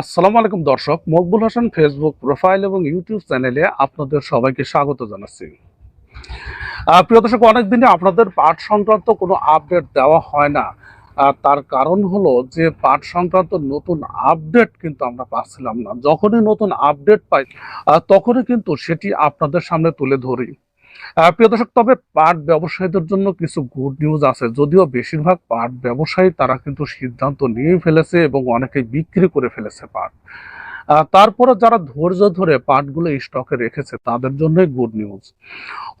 আসসালামু আলাইকুম দর্শক, মকবুল হাসান ফেসবুক প্রোফাইল এবং ইউটিউব চ্যানেলে আপনাদের সবাইকে স্বাগত জানাচ্ছি। প্রিয় দর্শক অনেকদিনে আপনাদের পাঠ সংক্রান্ত কোনো আপডেট দেওয়া হয় না। তার কারণ হলো যে পাঠ সংক্রান্ত নতুন আপডেট কিন্তু আমরা পাচ্ছিলাম না। যখনই নতুন আপডেট পাই তখনই কিন্তু সেটি আপনাদের সামনে তুলে ধরি। প্রিয় দর্শক, তবে পাট ব্যবসায়ীদের জন্য কিছু গুড নিউজ আছে। যদিও বেশিরভাগ পাট ব্যবসায়ী তারা কিন্তু সিদ্ধান্ত নিয়ে ফেলেছে এবং অনেকে বিক্রি করে ফেলেছে পাট। তারপরে যারা ধৈর্য ধরে পাটগুলো স্টকে রেখেছে, তাদের জন্যই গুড নিউজ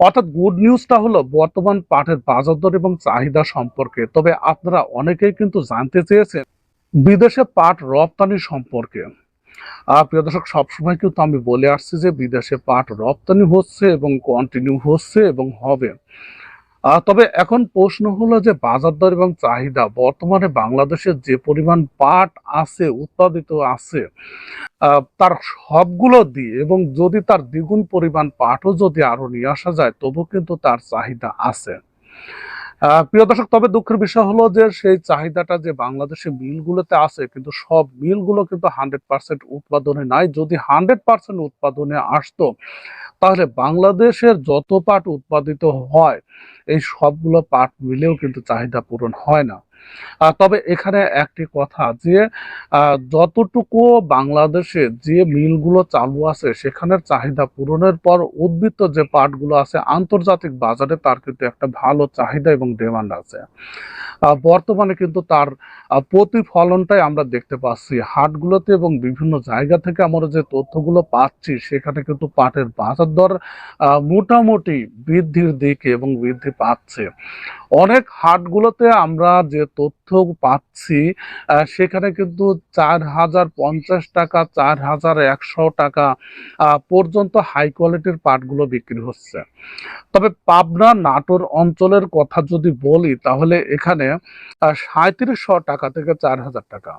অর্থাৎ গুড নিউজটা হলো বর্তমান পাটের বাজার দর এবং চাহিদা সম্পর্কে। তবে আপনারা অনেকেই কিন্তু জানতে চেয়েছেন, বিদেশে পাট রপ্তানি সম্পর্কে। প্রিয় দর্শক, সবসময় কিন্তু আমি বলে আসছি যে বিদেশে পাট রপ্তানি হচ্ছে এবং কন্টিনিউ হচ্ছে এবং হবে। তবে এখন প্রশ্ন হলো যে বাজার দর এবং চাহিদা, বর্তমানে বাংলাদেশের যে পরিমাণ পাট আছে, উৎপাদিত আছে তার সবগুলো দিয়ে এবং যদি তার দ্বিগুণ পরিমাণ পাটও যদি আরও নিয়ে আসা যায় তবু কিন্তু তার চাহিদা আছে। প্রিয় দর্শক, তবে দুঃখের বিষয় হলো যে সেই চাহিদাটা যে বাংলাদেশে মিলগুলোতে আছে, কিন্তু সব মিলগুলো কিন্তু হান্ড্রেড পার্সেন্ট উৎপাদনে নাই। যদি হান্ড্রেড পার্সেন্ট উৎপাদনে আসতো, তাহলে বাংলাদেশের যত পাট উৎপাদিত হয়, এই সবগুলো পাট মিলেও কিন্তু চাহিদা পূরণ হয় না। তবে এখানে একটি কথা যে যতটুকু বাংলাদেশে যে মিলগুলো চালু আছে, সেখানের চাহিদা পূরণের পর উদ্বৃত্ত যে পাটগুলো আছে, আন্তর্জাতিক বাজারে তার কিন্তু একটা ভালো চাহিদা এবং ডিমান্ড আছে। বর্তমানে কিন্তু তার প্রতিফলনটাই আমরা দেখতে পাচ্ছি। হাটগুলোতে এবং বিভিন্ন জায়গা থেকে আমরা যে তথ্যগুলো পাচ্ছি, সেখানে কিন্তু পাটের বাজার দর মোটামুটি বৃদ্ধির দিকে এবং বৃদ্ধি পাচ্ছে। অনেক হাটগুলোতে আমরা যে তথ্য পাচ্ছি সেখানে কিন্তু চার হাজার পঞ্চাশ টাকা, চার হাজার একশো টাকা পর্যন্ত হাই কোয়ালিটির পাটগুলো বিক্রি হচ্ছে। তবে পাবনা নাটোর অঞ্চলের কথা যদি বলি, তাহলে এখানে সাঁত্রিশশো টাকা থেকে চার হাজার টাকা।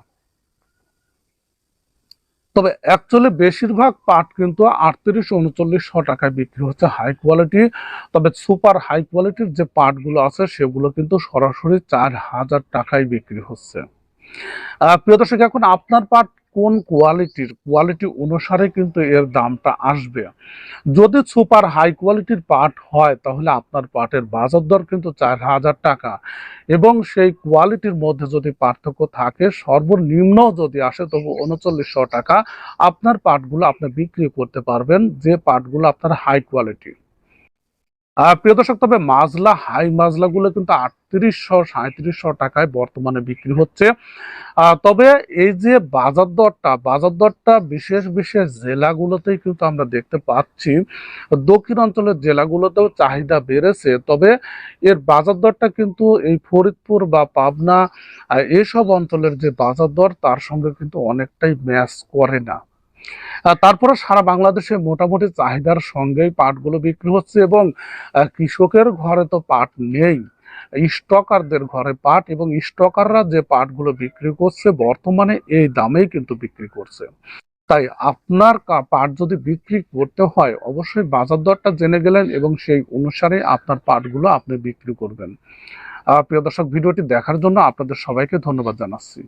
তবে অ্যাকচুয়ালি বেশিরভাগ পাট কিন্তু আটত্রিশ উনচল্লিশশো টাকায় বিক্রি হচ্ছে হাই কোয়ালিটি তবে সুপার হাই কোয়ালিটির যে পাটগুলো আছে সেগুলো কিন্তু সরাসরি চার হাজার টাকায় বিক্রি হচ্ছে। প্রিয় দর্শক, এখন আপনার পাট কোন কোয়ালিটির, কোয়ালিটি অনুসারে কিন্তু এর দামটা আসবে। যদি সুপার হাই কোয়ালিটির পাট হয়, তাহলে আপনার পাটের বাজার দর কিন্তু চার হাজার টাকা। এবং সেই কোয়ালিটির মধ্যে যদি পার্থক্য থাকে, সর্বনিম্ন যদি আসে, তবু উনচল্লিশশো টাকা আপনার পাটগুলো আপনি বিক্রি করতে পারবেন, যে পাটগুলো আপনার হাই কোয়ালিটি। প্রিয় দর্শক, তবে মাজলা, হাই মাজলাগুলো কিন্তু আটত্রিশশো সাঁত্রিশশো টাকায় বর্তমানে বিক্রি হচ্ছে। তবে এই যে বাজার দরটা বাজার দরটা বিশেষ বিশেষ জেলাগুলোতেই কিন্তু আমরা দেখতে পাচ্ছি। দক্ষিণ অঞ্চলের জেলাগুলোতেও চাহিদা বেড়েছে, তবে এর বাজার দরটা কিন্তু এই ফরিদপুর বা পাবনা এসব অঞ্চলের যে বাজার দর, তার সঙ্গে কিন্তু অনেকটাই ম্যাচ করে না। তারপরে সারা বাংলাদেশে মোটামুটি চাহিদার সঙ্গেই পাটগুলো বিক্রি হচ্ছে এবং কৃষকের ঘরে তো পাট নেই। স্টকারদের ঘরে পাট এবং স্টকাররা যে পাটগুলো বিক্রি করছে, বর্তমানে এই দামেই কিন্তু বিক্রি করছে। তাই আপনার পাট যদি বিক্রি করতে হয়, অবশ্যই বাজার দরটা জেনে গেলেন এবং সেই অনুসারে আপনার পাটগুলো আপনি বিক্রি করবেন। প্রিয় দর্শক, ভিডিওটি দেখার জন্য আপনাদের সবাইকে ধন্যবাদ জানাচ্ছি।